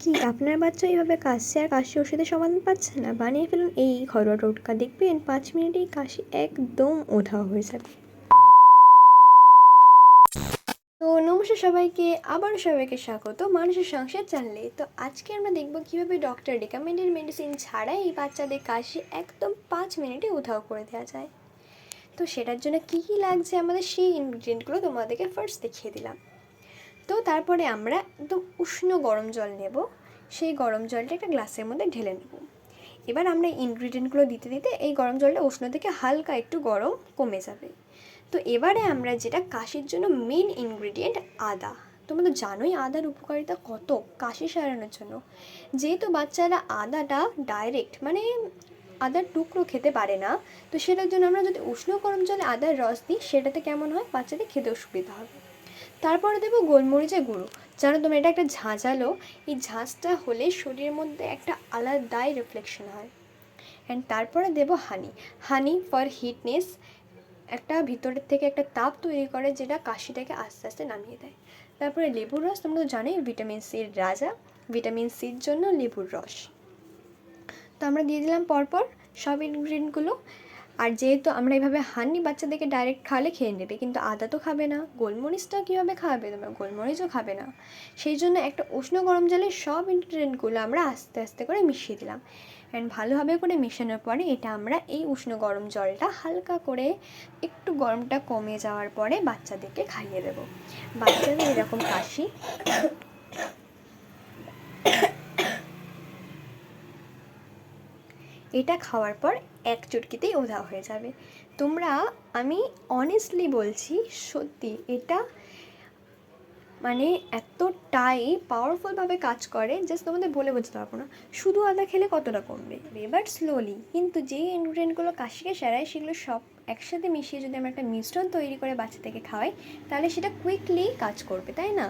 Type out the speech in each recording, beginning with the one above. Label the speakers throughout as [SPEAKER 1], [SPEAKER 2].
[SPEAKER 1] কি আপনার বাচ্চা এইভাবে কাশছে আর কাশি ওষুধের সমাধান পাচ্ছে না, বানিয়ে ফেলুন এই ঘরোয়া টোটকা। দেখবেন পাঁচ মিনিটেই কাশি একদম ওধাও হয়ে যাবে। তো নমস্কার সবাইকে, আবারও সবাইকে স্বাগত মানুষের সংসার চ্যানেলে। তো আজকে আমরা দেখব কীভাবে ডক্টর রেকমেন্ডেড মেডিসিন ছাড়াই এই বাচ্চাদের কাশি একদম পাঁচ মিনিটে উধাও করে দেওয়া যায়। তো সেটার জন্য কী কী লাগছে আমাদের সেই ইনগ্রিডিয়েন্টগুলো তোমাদেরকে ফার্স্ট দেখিয়ে দিলাম। তো তারপরে আমরা একদম উষ্ণ গরম জল নেব। সেই গরম জলটা একটা গ্লাসের মধ্যে ঢেলে নেব। এবার আমরা ইনগ্রিডিয়েন্টগুলো দিতে দিতে এই গরম জলটা উষ্ণ থেকে হালকা একটু গরম কমে যাবে। তো এবারে আমরা যেটা কাশির জন্য মেন ইনগ্রিডিয়েন্ট আদা। তোমরা তো জানোই আদার উপকারিতা কত কাশি সারানোর জন্য। যেহেতু বাচ্চারা আদাটা ডাইরেক্ট মানে আদার টুকরো খেতে পারে না, তো সেটার জন্য আমরা যদি উষ্ণ গরম জলে আদার রস দিই, সেটাতে কেমন হয়? বাচ্চাদের খেতেও সুবিধা হবে। তারপরে দেবো গোলমরিচের গুঁড়ো। জানো তোমরা, এটা একটা ঝাঁঝালো, এই ঝাঁঝটা হলে শরীরের মধ্যে একটা আলাদাই রিফ্লেকশন হয়। অ্যান্ড তারপরে দেবো হানি হানি ফর হিটনেস একটা ভিতরের থেকে একটা তাপ তৈরি করে যেটা কাশিটাকে আস্তে আস্তে নামিয়ে দেয়। তারপরে লেবুর রস, তোমরা তো জানোই ভিটামিন সির রাজা ভিটামিন সির জন্য লেবুর রস। তো আমরা দিয়ে দিলাম পরপর সব ইনগ্রিডিয়েন্টগুলো আর যেহেতু আমরা এভাবে হানি বাচ্চাদেরকে ডাইরেক্ট খাওয়ালে খেয়ে নেবে কিন্তু আদা তো খাবে না, গোলমরিচটা কীভাবে খাওয়াবে তোমরা গোলমরিচও খাবে না। সেই জন্য একটা উষ্ণ গরম জলে সব ইনগ্রিডিয়েন্টগুলো আমরা আস্তে আস্তে করে মিশিয়ে দিলাম। অ্যান্ড ভালোভাবে করে মেশানোর পরে এটা আমরা এই উষ্ণ গরম জলটা হালকা করে একটু গরমটা কমে যাওয়ার পরে বাচ্চাদেরকে খাইয়ে দেবো। বাচ্চাদের এরকম কাশি এটা খাওয়ার পর এক চুটকিতেই ওধা হয়ে যাবে। তোমরা আমি অনেস্টলি বলছি সত্যি এটা মানে এতটাই পাওয়ারফুলভাবে কাজ করে জাস্ট তোমাদের বলে বোঝাতে পারব না। শুধু আদা খেলে কতটা কমবে? এবার স্লোলি কিন্তু যে ইনগ্রিডিয়েন্টগুলো কাশিকে সেরায়, সেগুলো সব একসাথে মিশিয়ে যদি আমরা একটা মিশ্রণ তৈরি করে বাচ্চাদেরকে খাওয়াই, তাহলে সেটা কুইকলি কাজ করবে, তাই না?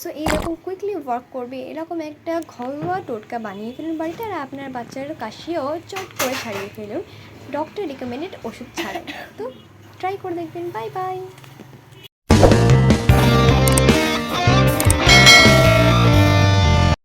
[SPEAKER 1] সো এইরকম কুইকলি ওয়ার্ক করবে, এরকম একটা ঘরোয়া টোটকা বানিয়ে ফেলুন বাড়িতে আর আপনার বাচ্চার কাশিও চট করে ছাড়িয়ে ফেলুন। ডক্টর রিকমেন্ডেড ওষুধ ছাড়া তো ট্রাই করে দেখবেন বাই বাই